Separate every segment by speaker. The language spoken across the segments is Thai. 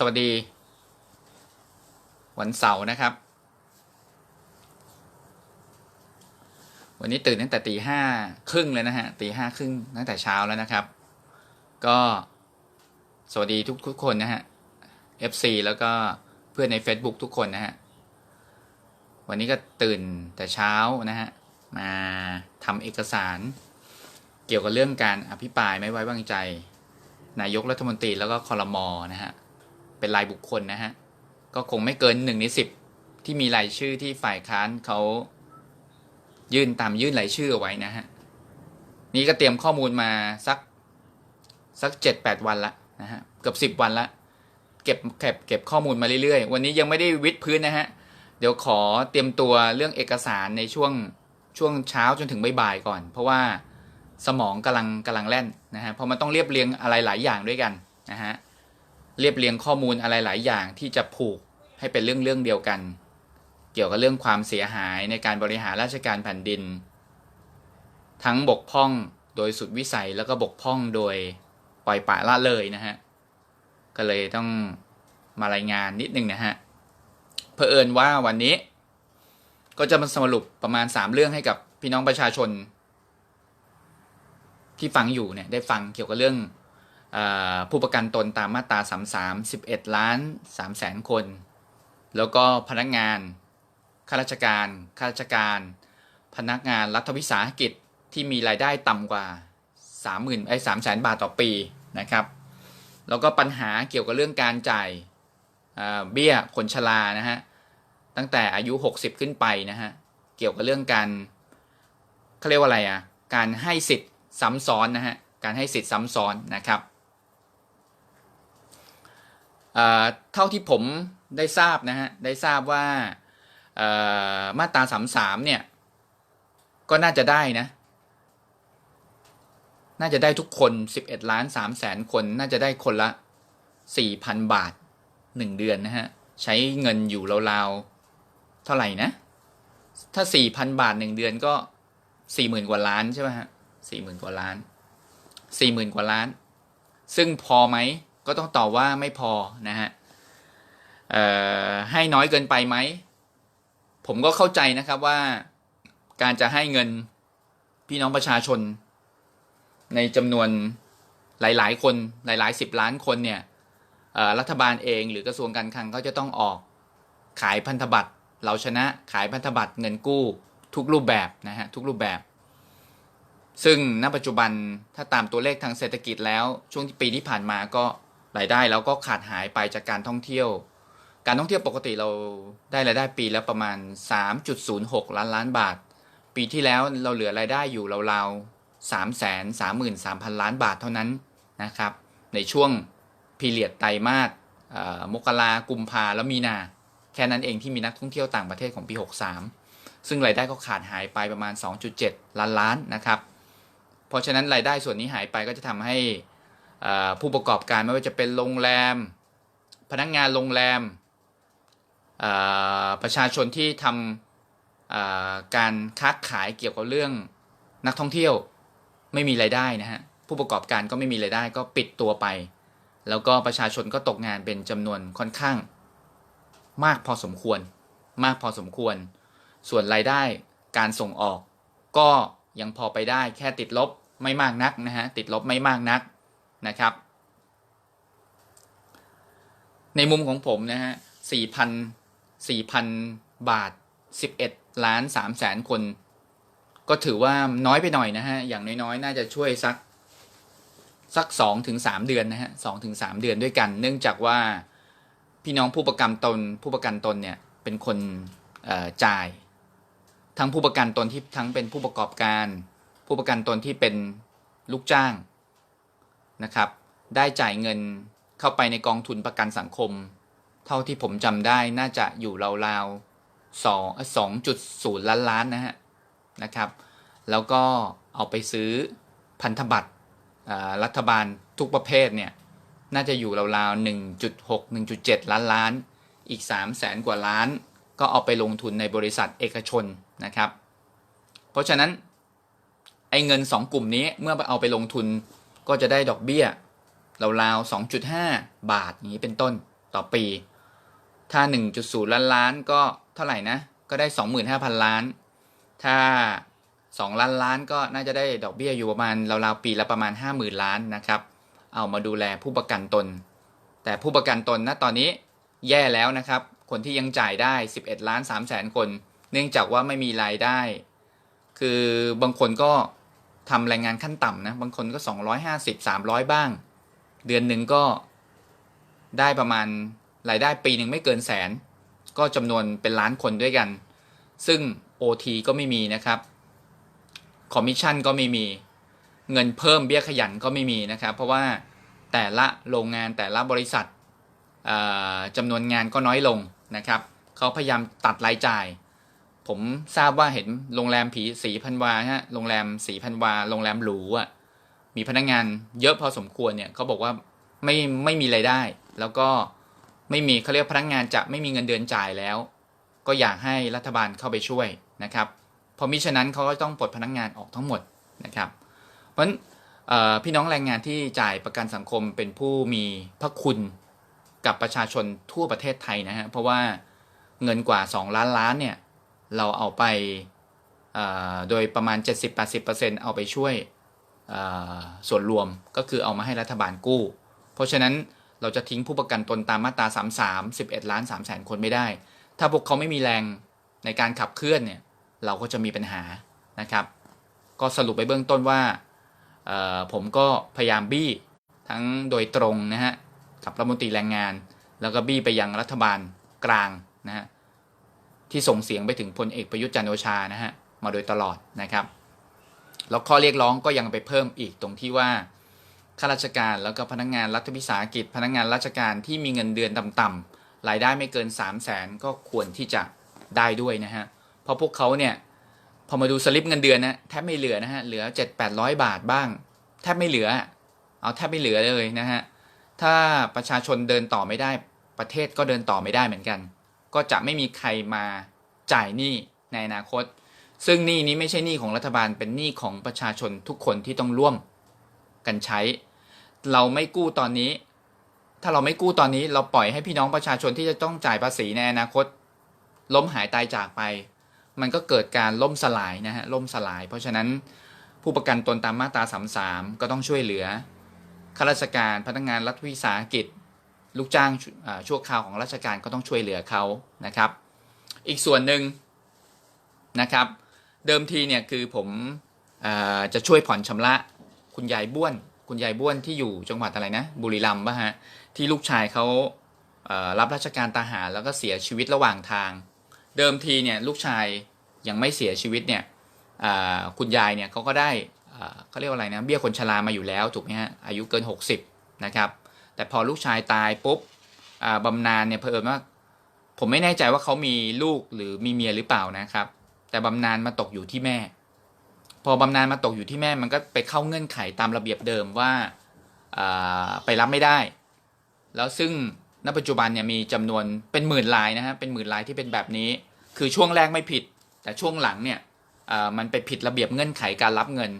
Speaker 1: สวัสดี วันเสาร์นะครับ วันนี้ตื่นตั้งแต่ตีห้าครึ่งเลยนะฮะตีห้าครึ่งตั้งแต่เช้าแล้วนะครับ ก็สวัสดีทุกทุกคนนะฮะ FC แล้วก็เพื่อนใน Facebook ทุกคนนะฮะ วันนี้ก็ตื่นแต่เช้านะฮะ มาทำเอกสาร เกี่ยวกับเรื่องการอภิปรายไม่ไว้วางใจ นายกรัฐมนตรีแล้วก็คอรมอนะฮะ เป็นรายบุคคลนะฮะ ก็คงไม่เกินหนึ่งในสิบที่มีรายชื่อที่ฝ่ายค้านเขายื่นตามยื่นรายชื่อเอาไว้นะฮะ นี่ก็เตรียมข้อมูลมาสักสักเจ็ดแปดวันละนะฮะ เกือบสิบวันละ เก็บเก็บเก็บข้อมูลมาเรื่อยๆ วันนี้ยังไม่ได้วิดพื้นนะฮะ เดี๋ยวขอเตรียมตัวเรื่องเอกสารในช่วงช่วงเช้าจนถึงบ่ายๆก่อน เพราะว่าสมองกำลังกำลังแล่นนะฮะ เพราะมันต้องเรียบเรียงอะไรหลายอย่างด้วยกันนะฮะ เรียบเรียงข้อมูลอะไรหลายอย่างที่จะผูกให้เป็นเรื่องเรื่องเดียวกัน เกี่ยวกับเรื่องความเสียหายในการบริหารราชการแผ่นดิน ทั้งบกพร่องโดยสุดวิสัยแล้วก็บกพร่องโดยปล่อยปละละเลยนะฮะก็เลยต้องมารายงานนิดนึงนะฮะเผอิญว่าวันนี้ ก็จะมาสรุปประมาณ 3 เรื่องให้กับพี่น้องประชาชน ที่ฟังอยู่เนี่ยได้ฟังเกี่ยวกับเรื่อง ผู้ประกันตนตามมาตรา33 11 ล้าน3แสนคน แล้วก็พนักงานข้าราชการข้าราชการ พนักงานรัฐวิสาหกิจที่มีรายได้ต่ำกว่า 30,000ไอ้3แสนบาทต่อปีนะครับ แล้วก็ปัญหาเกี่ยวกับเรื่องการจ่ายเบี้ยคนชรานะฮะตั้งแต่อายุ 60 ขึ้นไปนะฮะเกี่ยวกับเรื่องการเขาเรียกว่าอะไรอะการให้สิทธิ์ซ้ำซ้อนนะฮะการให้สิทธิ์ซ้ำซ้อนนะครับ เท่าที่ผมได้ทราบนะฮะได้ทราบว่าเอ่อมาตรา33เนี่ย ก็น่าจะได้นะ น่าจะได้ทุกคน11ล้าน3แสนคน น่าจะได้คนละ4,000บาท1เดือนนะฮะ ใช้เงินอยู่ราวๆ เท่าไหร่นะ ถ้า4,000บาท1เดือนก็40,000กว่าล้านใช่ไหมฮะ40,000กว่าล้าน40,000กว่าล้าน ซึ่งพอไหม ก็ต้องตอบว่าไม่พอนะฮะให้น้อยเกินไปไหม ผมก็เข้าใจนะครับว่าการจะให้เงินพี่น้องประชาชน ในจำนวนหลาย ๆ คนหลาย ๆ สิบล้านคนเนี่ยรัฐบาลเองหรือกระทรวงการคลังก็จะต้องออกขายพันธบัตรเราชนะขายพันธบัตรเงินกู้ทุกรูปแบบนะฮะทุกรูปแบบ ซึ่งณปัจจุบันถ้าตามตัวเลขทางเศรษฐกิจแล้วช่วงปีที่ผ่านมาก็ รายได้แล้วก็ขาดหายไปจากการท่องเที่ยว การท่องเที่ยวปกติเราได้รายได้ปีละประมาณ 3.06 ล้านล้านบาท ปีที่แล้วเราเหลือรายได้อยู่ราวๆ3 3 3 3 0 0 0ล้านบาทเท่านั้นนะครับ ในช่วงพีเรียดไตรมาสอ่อมกรากุมภาแล้วมีนา แค่นั้นเองที่มีนักท่องเที่ยวต่างประเทศของปี 63 ซึ่งรายได้ก็ขาดหายไปประมาณ 2.7 ล้านล้านนะครับ เพราะฉะนั้นรายได้ส่วนนี้หายไปก็จะทำให้ ผู้ประกอบการไม่ว่าจะเป็นโรงแรม พนักงานโรงแรม ประชาชนที่ทำการค้าขายเกี่ยวกับเรื่องนักท่องเที่ยวไม่มีรายได้นะฮะผู้ประกอบการก็ไม่มีรายได้ก็ปิดตัวไป แล้วก็ประชาชนก็ตกงานเป็นจำนวนค่อนข้าง มากพอสมควร มากพอสมควร ส่วนรายได้การส่งออก ก็ยังพอไปได้แค่ติดลบไม่มากนักนะฮะติดลบไม่มากนัก นะครับ ในมุมของผมนะฮะสี่พันสี่พันบาทสิบเอ็ดล้านสามแสนคน ก็ถือว่าน้อยไปหน่อยนะฮะ อย่างน้อยๆ น่าจะช่วยสักสักสองถึงสามเดือนนะฮะสองถึงสามเดือนด้วยกัน เนื่องจากว่าพี่น้องผู้ประกันตนผู้ประกันตนเนี่ยเป็นคนจ่าย ทั้งผู้ประกันตนที่ทั้งเป็นผู้ประกอบการ ผู้ประกันตนที่เป็นลูกจ้าง นะครับ ได้จ่ายเงินเข้าไปในกองทุนประกันสังคม เท่าที่ผมจำได้น่าจะอยู่ราวๆสองสองจุดศูนย์ล้านล้านนะฮะนะครับ แล้วก็เอาไปซื้อพันธบัตรรัฐบาลทุกประเภทเนี่ยน่าจะอยู่ราวๆหนึ่งจุดหกหนึ่งจุดเจ็ดล้านล้าน อีกสามแสนกว่าล้าน ก็เอาไปลงทุนในบริษัทเอกชนนะครับ เพราะฉะนั้นไอ้เงินสองกลุ่มนี้เมื่อเอาไปลงทุน ก็จะได้ดอกเบี้ยราวๆ2.5 บาทอย่างนี้เป็นต้นต่อปี ถ้า 1.0 ล้านล้านก็เท่าไหร่นะ ก็ได้ 25,000 ล้าน ถ้า 2 ล้านล้านก็น่าจะได้ดอกเบี้ยอยู่ประมาณราวๆปีละประมาณ 50,000 ล้านนะครับ เอามาดูแลผู้ประกันตน แต่ผู้ประกันตนณตอนนี้แย่แล้วนะครับ คนที่ยังจ่ายได้ 11 ล้าน3แสนคน เนื่องจากว่าไม่มีรายได้ คือบางคนก็ ทำแรงงานขั้นต่ำนะ บางคนก็ 250 300 บ้าง เดือนหนึ่งก็ได้ประมาณรายได้ปีหนึ่งไม่เกินแสน ก็จำนวนเป็นล้านคนด้วยกัน ซึ่ง OT ก็ไม่มีนะครับคอมมิชชั่นก็ไม่มี เงินเพิ่มเบี้ยขยันก็ไม่มีนะครับ เพราะว่าแต่ละโรงงานแต่ละบริษัทจำนวนงานก็น้อยลงนะครับ เขาพยายามตัดรายจ่าย ผมทราบว่าเห็นโรงแรมผีสีพันวาฮะโรงแรมสีพันวาโรงแรมหรูอะมีพนักงานเยอะพอสมควรเนี่ยเขาบอกว่าไม่ไม่มีรายได้ แล้วก็ไม่มีเขาเรียกพนักงานจะไม่มีเงินเดือนจ่ายแล้ว ก็อยากให้รัฐบาลเข้าไปช่วยนะครับพราะมิฉะนั้นเขาก็ต้องปลดพนักงานออกทั้งหมดนะครับ เพราะฉะนั้นพี่น้องแรงงานที่จ่ายประกันสังคมเป็นผู้มีพระคุณกับประชาชนทั่วประเทศไทยนะฮะเพราะว่าเงินกว่า 2 ล้านล้านเนี่ย เราเอาไปโดยประมาณ 70-80%เอาไปช่วยส่วนรวมก็คือเอามาให้รัฐบาลกู้ เพราะฉะนั้นเราจะทิ้งผู้ประกันตนตามมาตรา 33 11 ล้าน3แสนคนไม่ได้ ถ้าพวกเขาไม่มีแรงในการขับเคลื่อนเนี่ยเราก็จะมีปัญหานะครับ ก็สรุปไปเบื้องต้นว่าผมก็พยายามบี้ทั้งโดยตรงนะฮะกับรัฐมนตรีแรงงาน แล้วก็บี้ไปยังรัฐบาลกลางนะฮะ ที่ส่งเสียงไปถึงพลเอกประยุทธ์จันโอชานะฮะมาโดยตลอดนะครับ แล้วข้อเรียกร้องก็ยังไปเพิ่มอีกตรงที่ว่าข้าราชการแล้วก็พนักงานรัฐวิสาหกิจ พนักงานราชการที่มีเงินเดือนต่ำๆรายได้ไม่เกิน 3 0 0แสนก็ควรที่จะได้ด้วยนะฮะเพราะพวกเขาเนี่ยพอมาดูสลิปเงินเดือนนะแทบไม่เหลือนะฮะเหลือเจ็ดแปดร้อยบาทบ้าง แทบไม่เหลือ เอาแทบไม่เหลือเลยนะฮะถ้าประชาชนเดินต่อไม่ได้ประเทศก็เดินต่อไม่ได้เหมือนกัน ก็จะไม่มีใครมาจ่ายหนี้ในอนาคต ซึ่งหนี้นี้ไม่ใช่หนี้ของรัฐบาลเป็นหนี้ของประชาชนทุกคนที่ต้องร่วมกันใช้ เราไม่กู้ตอนนี้ ถ้าเราไม่กู้ตอนนี้เราปล่อยให้พี่น้องประชาชนที่จะต้องจ่ายภาษีในอนาคต ล้มหายตายจากไป มันก็เกิดการล่มสลายนะฮะล่มสลาย เพราะฉะนั้นผู้ประกันตนตามมาตรา 33 ก็ต้องช่วยเหลือข้าราชการพนักงานรัฐวิสาหกิจ ลูกจ้างอ่าชั่วคราวของราชการก็ต้องช่วยเหลือเขานะครับ อีกส่วนหนึ่งนะครับ เดิมทีเนี่ยคือผมจะช่วยผ่อนชำระคุณยายบ้วน คุณยายบ้วนที่อยู่จังหวัดอะไรนะ บุรีรัมย์ป่ะฮะที่ลูกชายเขารับราชการทหารแล้วก็เสียชีวิตระหว่างทาง เดิมทีเนี่ยลูกชายยังไม่เสียชีวิตเนี่ยคุณยายเนี่ยเขาก็ได้เขาเรียกว่าอะไรนะเบี้ยคนชรามาอยู่แล้วถูกไหมฮะอายุเกิน 60นะครับ แต่พอลูกชายตายปุ๊บบำนาญเนี่ยเพิ่มว่า ผมไม่แน่ใจว่าเขามีลูกหรือมีเมียหรือเปล่านะครับ แต่บำนาญมาตกอยู่ที่แม่ พอบำนาญมาตกอยู่ที่แม่มันก็ไปเข้าเงื่อนไขตามระเบียบเดิมว่าไปรับไม่ได้ แล้วซึ่งณปัจจุบันเนี่ยมีจำนวนเป็นหมื่นลายนะฮะเป็นหมื่นลายที่เป็นแบบนี้ คือช่วงแรกไม่ผิด แต่ช่วงหลังเนี่ยมันไปผิดระเบียบเงื่อนไขการรับเงิน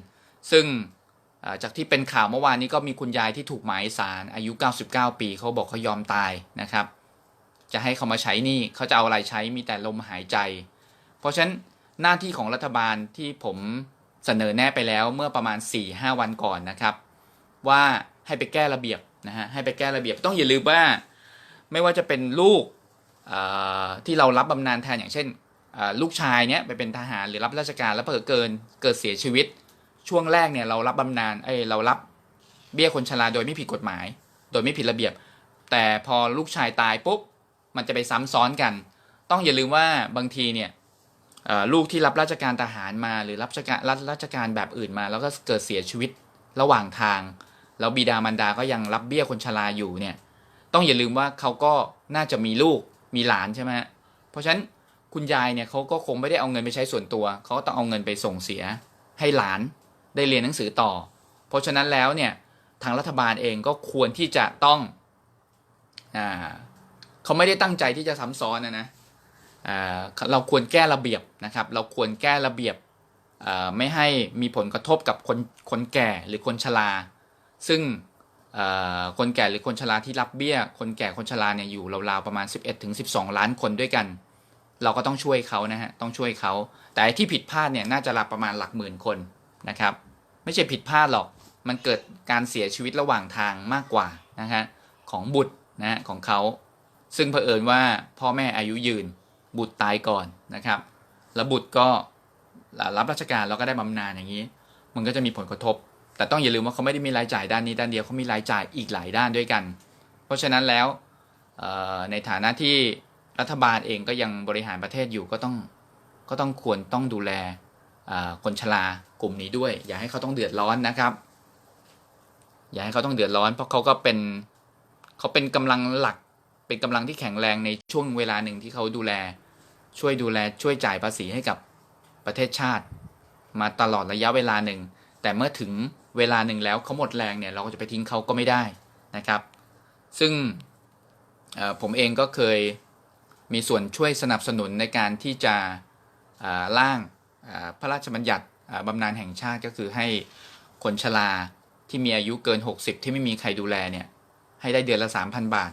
Speaker 1: ซึ่ง จากที่เป็นข่าวเมื่อวานนี้ก็มีคุณยายที่ถูกหมายสารอายุ 99 ปีเขาบอกเขายอมตายนะครับ จะให้เขามาใช้นี่เขาจะเอาอะไรใช้มีแต่ลมหายใจ เพราะฉะนั้นหน้าที่ของรัฐบาลที่ผมเสนอแน่ไปแล้วเมื่อประมาณ 4-5 วันก่อนนะครับ ว่าให้ไปแก้ระเบียบนะฮะให้ไปแก้ระเบียบต้องอย่าลืมว่า ไม่ว่าจะเป็นลูกที่เรารับบำนาญแทนอย่างเช่นลูกชายเนี้ยไปเป็นทหารหรือรับราชการแล้วเกิดเกินเกิดเสียชีวิต ช่วงแรกเนี่ยเรารับบำนาญเอ้ยเรารับเบี้ยคนชราโดยไม่ผิดกฎหมาย โดยไม่ผิดระเบียบ แต่พอลูกชายตายปุ๊บมันจะไปซ้ำซ้อนกัน ต้องอย่าลืมว่าบางทีเนี่ยลูกที่รับราชการทหารมาหรือรับราชการรับราชการแบบอื่นมา แล้วก็เกิดเสียชีวิตระหว่างทาง แล้วบิดามารดาก็ยังรับเบี้ยคนชราอยู่เนี่ยต้องอย่าลืมว่าเขาก็น่าจะมีลูกมีหลานใช่ไหมเพราะฉะนั้นคุณยายเนี่ยเขาก็คงไม่ได้เอาเงินไปใช้ส่วนตัว เขาก็ต้องเอาเงินไปส่งเสียให้หลาน ได้เรียนหนังสือต่อ เพราะฉะนั้นแล้วเนี่ยทางรัฐบาลเองก็ควรที่จะต้องอ่าเขาไม่ได้ตั้งใจที่จะซ้ำซ้อนนะนะเราควรแก้ระเบียบนะครับ เราควรแก้ระเบียบไม่ให้มีผลกระทบกับคนคนแก่หรือคนชรา ซึ่งคนแก่หรือคนชราที่รับเบี้ย คนแก่คนชราเนี่ยอยู่ราวๆประมาณ 11ถึง12 ล้านคนด้วยกัน เราก็ต้องช่วยเขานะฮะ ต้องช่วยเขา แต่ที่ผิดพลาดเนี่ยน่าจะรับประมาณหลักหมื่นคนนะครับ ไม่ใช่ผิดพลาดหรอก มันเกิดการเสียชีวิตระหว่างทางมากกว่านะฮะของบุตรนะฮะของเขา ซึ่งเผอิญว่าพ่อแม่อายุยืนบุตรตายก่อนนะครับ แล้วบุตรก็รับราชการแล้วก็ได้บำนาญอย่างนี้ มันก็จะมีผลกระทบ แต่ต้องอย่าลืมว่าเขาไม่ได้มีรายจ่ายด้านนี้ด้านเดียวเขามีรายจ่ายอีกหลายด้านด้วยกัน เพราะฉะนั้นแล้วในฐานะที่รัฐบาลเองก็ยังบริหารประเทศอยู่ก็ต้องก็ต้องควรต้องดูแล คนชรากลุ่มนี้ด้วย อย่าให้เขาต้องเดือดร้อนนะครับ อย่าให้เขาต้องเดือดร้อน เพราะเขาก็เป็นเขาเป็นกำลังหลัก เป็นกำลังที่แข็งแรงในช่วงเวลาหนึ่งที่เขาดูแล ช่วยดูแลช่วยจ่ายภาษีให้กับประเทศชาติ มาตลอดระยะเวลาหนึ่ง แต่เมื่อถึงเวลาหนึ่งแล้วเขาหมดแรงเนี่ยเราก็จะไปทิ้งเขาก็ไม่ได้นะครับ ซึ่งผมเองก็เคยมีส่วนช่วยสนับสนุนในการที่จะอ่าร่าง พระราชบัญญัติบำนาญแห่งชาติก็คือให้คนชราที่มีอายุเกิน 60 ที่ไม่มีใครดูแลเนี่ยให้ได้เดือนละ 3,000 บาท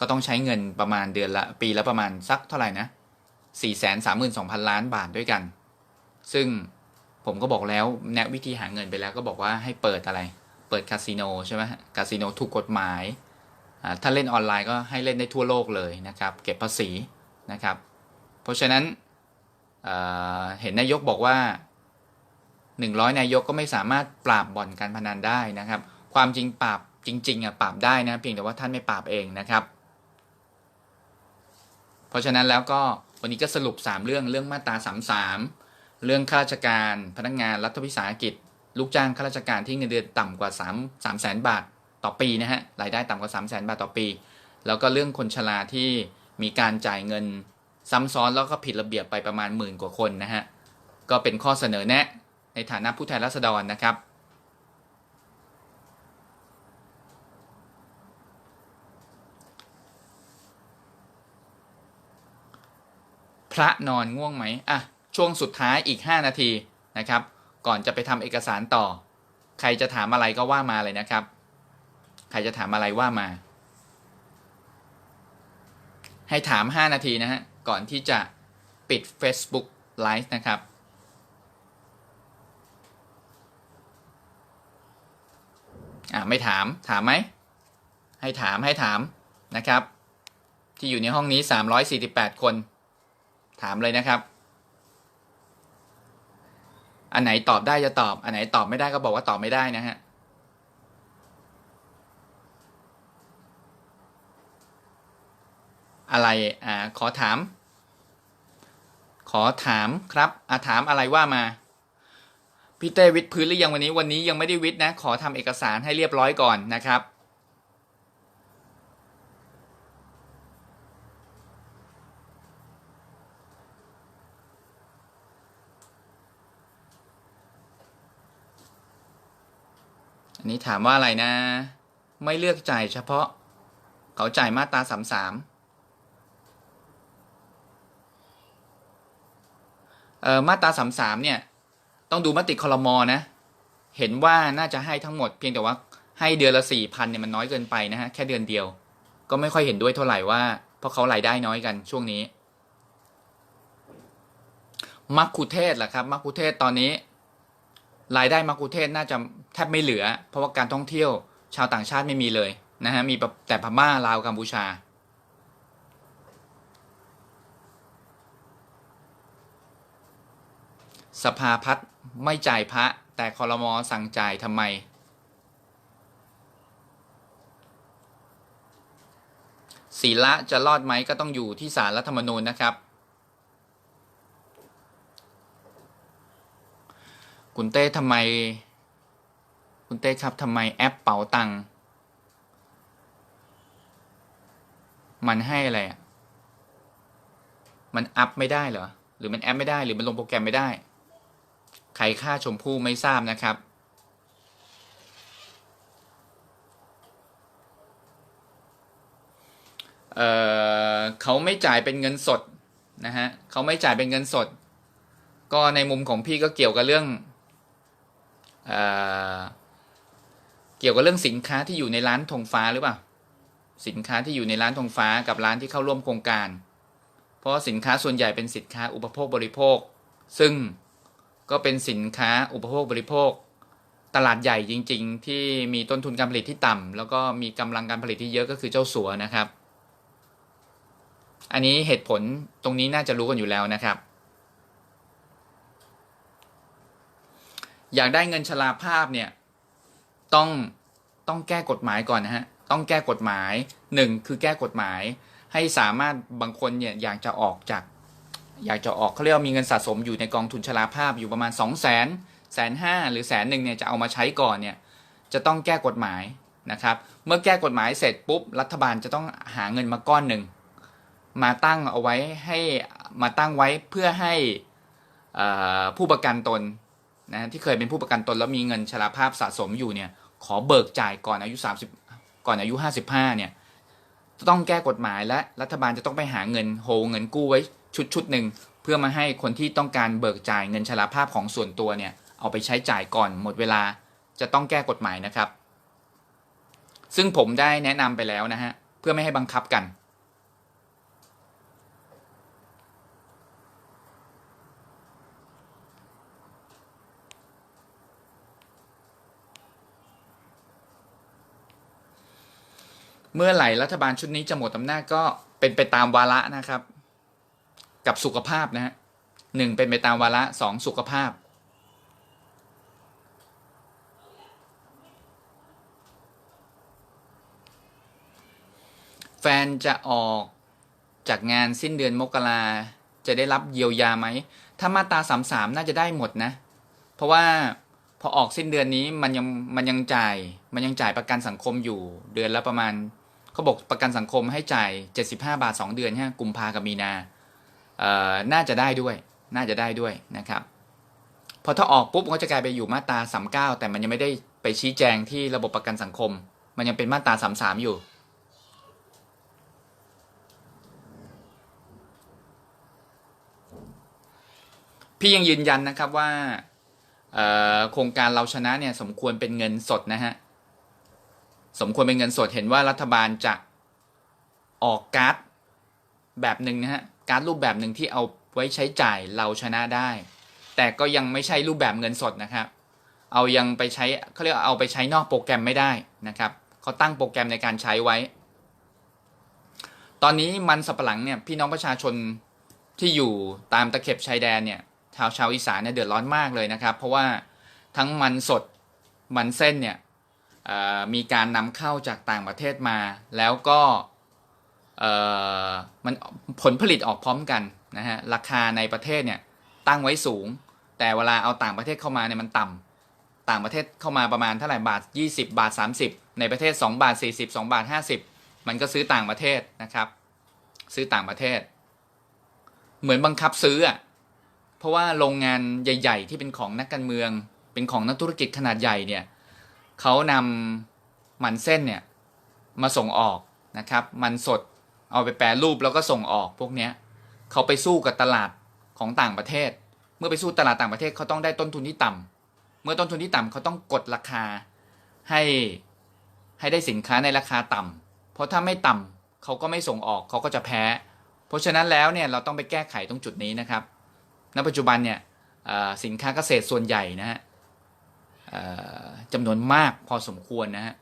Speaker 1: ก็ต้องใช้เงินประมาณเดือนละปีละประมาณสักเท่าไหร่นะ432,000 ล้านบาทด้วยกัน ซึ่งผมก็บอกแล้วแนะวิธีหาเงินไปแล้วก็บอกว่าให้เปิดอะไร เปิดคาสิโนใช่ไหมคาสิโนถูกกฎหมาย ถ้าเล่นออนไลน์ก็ให้เล่นได้ทั่วโลกเลยนะครับ เก็บภาษีนะครับ เพราะฉะนั้น เเห็นนายกบอกว่า 100 นายกก็ไม่สามารถปราบบ่อนการพนันได้นะครับ ความจริงปราบจริงๆอะปราบได้นะเพียงแต่ว่าท่านไม่ปราบเองนะครับ เพราะฉะนั้นแล้วก็วันนี้ก็สรุป 3 เรื่องเรื่องมาตรา33 เรื่องข้าราชการพนักงานรัฐวิสาหกิจ ลูกจ้างข้าราชการที่เงินเดือนต่ำกว่า 3 3แสนบาทต่อปีนะฮะรายได้ต่ำกว่า 3 0 0แสนบาทต่อปี แล้วก็เรื่องคนชราที่มีการจ่ายเงิน ซ้ำซ้อนแล้วก็ผิดระเบียบไปประมาณหมื่นกว่าคนนะฮะ ก็เป็นข้อเสนอแนะในฐานะผู้แทนราษฎรนะครับ พระนอนง่วงไหมอะ ช่วงสุดท้ายอีก 5 นาทีนะครับ ก่อนจะไปทำเอกสารต่อ ใครจะถามอะไรก็ว่ามาเลยนะครับ ใครจะถามอะไรว่ามา ให้ถาม 5 นาทีนะฮะ ก่อนที่จะปิด Facebook Live นะครับ อ่าไม่ถาม ถามไหม ให้ถาม ให้ถามนะครับ ที่อยู่ในห้องนี้ 348 คน ถามเลยนะครับ อันไหนตอบได้จะตอบ อันไหนตอบไม่ได้ก็บอกว่าตอบไม่ได้นะฮะ อะไรอ่าขอถาม ขอถามครับอ่าถามอะไรว่ามาพี่เต้วิทย์พื้นหรือยังวันนี้วันนี้ยังไม่ได้วิทย์นะ ขอทำเอกสารให้เรียบร้อยก่อนนะครับ อันนี้ถามว่าอะไรนะ ไม่เลือกจ่ายเฉพาะ เขาจ่ายมาตราสามสามเอ่อ มาตราสามสามเนี่ย ต้องดูมติคอรมอนะ เห็นว่าน่าจะให้ทั้งหมดเพียงแต่ว่าให้เดือนละสี่พันเนี่ยมันน้อยเกินไปนะฮะแค่เดือนเดียว ก็ไม่ค่อยเห็นด้วยเท่าไหร่ว่าเพราะเขารายได้น้อยกันช่วงนี้มักคุเทศแหละครับมักคุเทศตอนนี้ รายได้มักคุเทศน่าจะแทบไม่เหลือ เพราะว่าการท่องเที่ยวชาวต่างชาติไม่มีเลยนะฮะมีแต่พม่าลาวกัมพูชา สภาพัฒน์ไม่จ่ายพระ แต่คอรมอสั่งจ่ายทำไม ศีละจะรอดไหมก็ต้องอยู่ที่ศาลรัฐธรรมนูญนะครับ คุณเต้ทำไม คุณเต้ครับทำไมแอปเป๋าตังค์มันให้อะไรอะมันอัพไม่ได้เหรอ หรือมันแอปไม่ได้ หรือมันลงโปรแกรมไม่ได้ ใครค่าชมพู่ไม่ทราบนะครับ เเขาไม่จ่ายเป็นเงินสดนะฮะเขาไม่จ่ายเป็นเงินสด ก็ในมุมของพี่ก็เกี่ยวกับเรื่องเออเกี่ยวกับเรื่องสินค้าที่อยู่ในร้านธงฟ้าหรือเปล่า สินค้าที่อยู่ในร้านธงฟ้ากับร้านที่เข้าร่วมโครงการ เพราะสินค้าส่วนใหญ่เป็นสินค้าอุปโภคบริโภค ซึ่ง ก็เป็นสินค้าอุปโภคบริโภค ตลาดใหญ่จริง ๆ ที่มีต้นทุนการผลิตที่ต่ำแล้วก็มีกำลังการผลิตที่เยอะก็คือเจ้าสัวนะครับ อันนี้เหตุผลตรงนี้น่าจะรู้กันอยู่แล้วนะครับ อยากได้เงินชราภาพเนี่ยต้องต้องแก้กฎหมายก่อนนะฮะต้องแก้กฎหมายหนึ่งคือแก้กฎหมายให้สามารถบางคนเนี่ยอยากจะออกจาก อยากจะออกเขาเรียกว่ามีเงินสะสมอยู่ในกองทุนชราภาพอยู่ประมาณ 2 0 0 0 0 0 แสนห้าหรือแสนหนึ่งเนี่ยจะเอามาใช้ก่อนเนี่ยจะต้องแก้กฎหมายนะครับ เมื่อแก้กฎหมายเสร็จปุ๊บรัฐบาลจะต้องหาเงินมาก้อนหนึ่งมาตั้งเอาไว้ให้มาตั้งไว้เพื่อให้ผู้ประกันตนนะที่เคยเป็นผู้ประกันตนแล้วมีเงินชราภาพสะสมอยู่เนี่ยขอเบิกจ่ายก่อนอายุ 30 ก่อนอายุ 55เนี่ยต้องแก้กฎหมายและรัฐบาลจะต้องไปหาเงินโฮเงินกู้ไว้ ชุดชุดหนึ่งเพื่อมาให้คนที่ต้องการเบิกจ่ายเงินชราภาพของส่วนตัวเนี่ยเอาไปใช้จ่ายก่อนหมดเวลาจะต้องแก้กฎหมายนะครับ ซึ่งผมได้แนะนำไปแล้วนะฮะเพื่อไม่ให้บังคับกันเมื่อไหร่รัฐบาลชุดนี้จะหมดอำนาจก็เป็นไปตามวาระนะครับ กับสุขภาพนะฮะหนึ่งเป็นไปตามวาระสองสุขภาพ แฟนจะออกจากงานสิ้นเดือนมกราจะได้รับเยียวยาไหม ถ้ามาตราสามสามน่าจะได้หมดนะ เพราะว่าพอออกสิ้นเดือนนี้มันยังมันยังจ่าย มันยังจ่ายประกันสังคมอยู่ เดือนละประมาณเขาบอกประกันสังคมให้จ่าย 75 บาท 2 เดือนฮะกุมภากับมีนา น่าจะได้ด้วย น่าจะได้ด้วยนะครับ พอถ้าออกปุ๊บก็จะกลายไปอยู่มาตรา 39 แต่มันยังไม่ได้ไปชี้แจงที่ระบบประกันสังคม มันยังเป็นมาตรา 33 อยู่ พี่ยังยืนยันนะครับว่าโครงการเราชนะเนี่ยสมควรเป็นเงินสดนะฮะ สมควรเป็นเงินสดเห็นว่ารัฐบาลจะออกการ์ดแบบหนึ่งนะฮะ การ์ดรูปแบบหนึ่งที่เอาไว้ใช้จ่ายเราชนะได้ แต่ก็ยังไม่ใช่รูปแบบเงินสดนะครับ เอายังไปใช้เขาเรียกเอาไปใช้นอกโปรแกรมไม่ได้นะครับเขาตั้งโปรแกรมในการใช้ไว้ ตอนนี้มันสับปะหลังเนี่ยพี่น้องประชาชนที่อยู่ตามตะเข็บชายแดนเนี่ยชาวชาวอีสานเนี่ยเดือดร้อนมากเลยนะครับ เพราะว่าทั้งมันสดมันเส้นเนี่ยมีการนำเข้าจากต่างประเทศมา แล้วก็ มันผลผลิตออกพร้อมกันนะฮะราคาในประเทศเนี่ยตั้งไว้สูง แต่เวลาเอาต่างประเทศเข้ามาเนี่ยมันต่ำต่างประเทศเข้ามาประมาณเท่าไหร่บาท 20 บาท 30 ในประเทศ 2 บาท 40 2 บาท 50 มันก็ซื้อต่างประเทศนะครับ ซื้อต่างประเทศ เหมือนบังคับซื้ออะเพราะว่าโรงงานใหญ่ ๆ ที่เป็นของนักการเมือง เป็นของนักธุรกิจขนาดใหญ่เนี่ยเขานำมันเส้นเนี่ยมาส่งออกนะครับ มันสด เอาไปแปรรูปแล้วก็ส่งออกพวกเนี้ยเขาไปสู้กับตลาดของต่างประเทศ เมื่อไปสู้ตลาดต่างประเทศเขาต้องได้ต้นทุนที่ต่ำเมื่อต้นทุนที่ต่ำเขาต้องกดราคาให้ให้ได้สินค้าในราคาต่ำเพราะถ้าไม่ต่ำเขาก็ไม่ส่งออกเขาก็จะแพ้ เพราะฉะนั้นแล้วเนี่ยเราต้องไปแก้ไขตรงจุดนี้นะครับ ณ ปัจจุบันเนี่ยสินค้าเกษตรส่วนใหญ่นะฮะจำนวนมากพอสมควรนะฮะ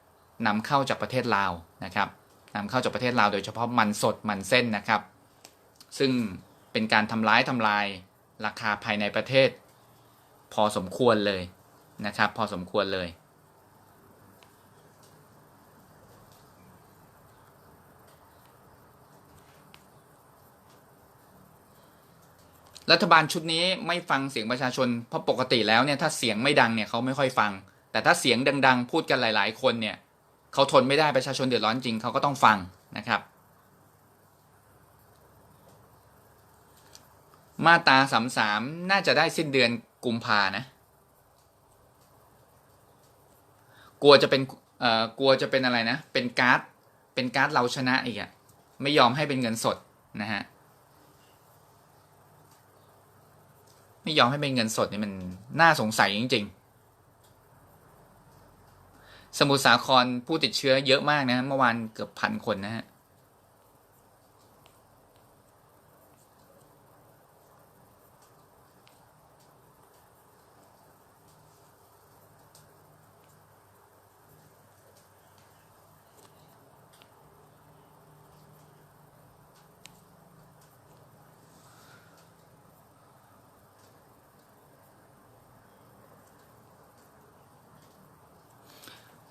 Speaker 1: นำเข้าจากประเทศลาวนะครับ นำเข้าจากประเทศลาวโดยเฉพาะมันสดมันเส้นนะครับ ซึ่งเป็นการทำร้ายทำลายราคาภายในประเทศ พอสมควรเลยนะครับ พอสมควรเลย รัฐบาลชุดนี้ไม่ฟังเสียงประชาชนเพราะปกติแล้วเนี่ยถ้าเสียงไม่ดังเนี่ยเขาไม่ค่อยฟัง แต่ถ้าเสียงดัง ๆ พูดกันหลาย ๆ คนเนี่ย เขาทนไม่ได้ประชาชนเดือดร้อนจริงเขาก็ต้องฟังนะครับ มาตราสามสามน่าจะได้สิ้นเดือนกุมภานะ กลัวจะเป็นเอ่อกลัวจะเป็นอะไรนะ เป็นการ์ดเป็นการ์ดเราชนะอีกอะไม่ยอมให้เป็นเงินสดนะฮะไม่ยอมให้เป็นเงินสดนี่มันน่าสงสัยจริง ๆ สมุทรสาครผู้ติดเชื้อเยอะมากนะเมื่อวานเกือบพันคนนะฮะ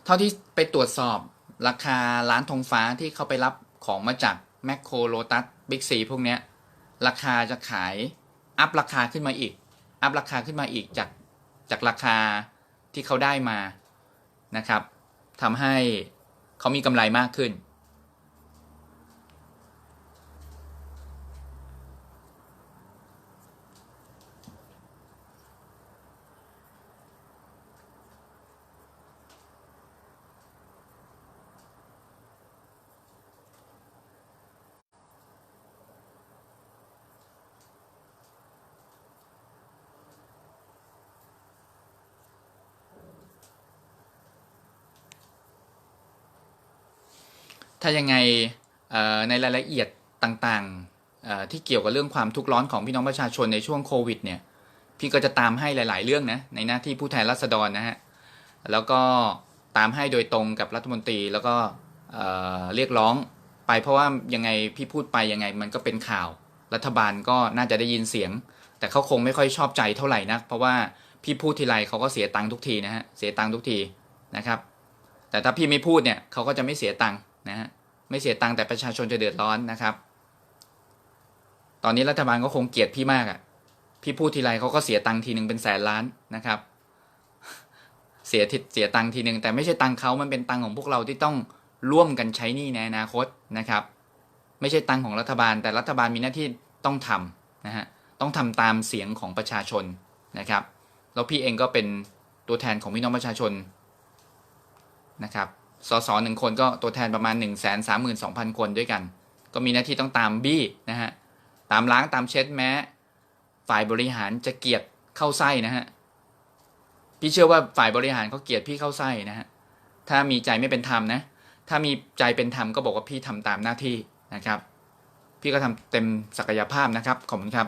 Speaker 1: เท่าที่ไปตรวจสอบราคาร้านธงฟ้าที่เขาไปรับของมาจากแมคโครโลตัสบิ๊กซีพวกเนี้ย ราคาจะขายอัพราคาขึ้นมาอีก อัพราคาขึ้นมาอีกจากจากราคาที่เขาได้มานะครับทำให้เขามีกำไรมากขึ้น ถ้ายังไงในรายละเอียดต่างๆที่เกี่ยวกับเรื่องความทุกข์ร้อนของพี่น้องประชาชนในช่วงโควิดเนี่ยพี่ก็จะตามให้หลาย ๆ เรื่องนะในหน้าที่ผู้แทนราษฎรนะฮะแล้วก็ตามให้โดยตรงกับรัฐมนตรีแล้วก็เเรียกร้องไปเพราะว่ายังไงพี่พูดไปยังไงมันก็เป็นข่าว รัฐบาลก็น่าจะได้ยินเสียง แต่เขาคงไม่ค่อยชอบใจเท่าไหร่นะเพราะว่าพี่พูดทีไรเขาก็เสียตังค์ทุกทีนะฮะเสียตังค์ทุกทีนะครับ แต่ถ้าพี่ไม่พูดเนี่ยเขาก็จะไม่เสียตังค์ นะฮะไม่เสียตังค์แต่ประชาชนจะเดือดร้อนนะครับ ตอนนี้รัฐบาลก็คงเกลียดพี่มากอะ่ะ พี่พูดทีไรเขาก็เสียตังค์ทีหนึ่งเป็นแสนล้านนะครับ เสียทิเสียตังค์ทีหนึ่งแต่ไม่ใช่ตังค์เขามันเป็นตังค์ของพวกเราที่ต้องร่วมกันใช้หนี้ในอนาคตนะครับ ไม่ใช่ตังค์ของรัฐบาล แต่รัฐบาลมีหน้าที่ต้องทำนะฮะต้องทำตามเสียงของประชาชนนะครับ แล้วพี่เองก็เป็นตัวแทนของพี่น้องประชาชนนะครับ สสหนึ่งคนก็ตัวแทนประมาณ 1 3 2 0 0 0 คนด้วยกัน ก็มีหน้าที่ต้องตามบี้นะฮะ ตามล้างตามเช็ดแม้ ฝ่ายบริหารจะเกลียดเข้าไส้นะฮะ พี่เชื่อว่าฝ่ายบริหารเขาเกลียดพี่เข้าไส้นะฮะ ถ้ามีใจไม่เป็นธรรมนะ ถ้ามีใจเป็นธรรมก็บอกว่าพี่ทำตามหน้าที่นะครับ พี่ก็ทำเต็มศักยภาพนะครับ ขอบคุณครับ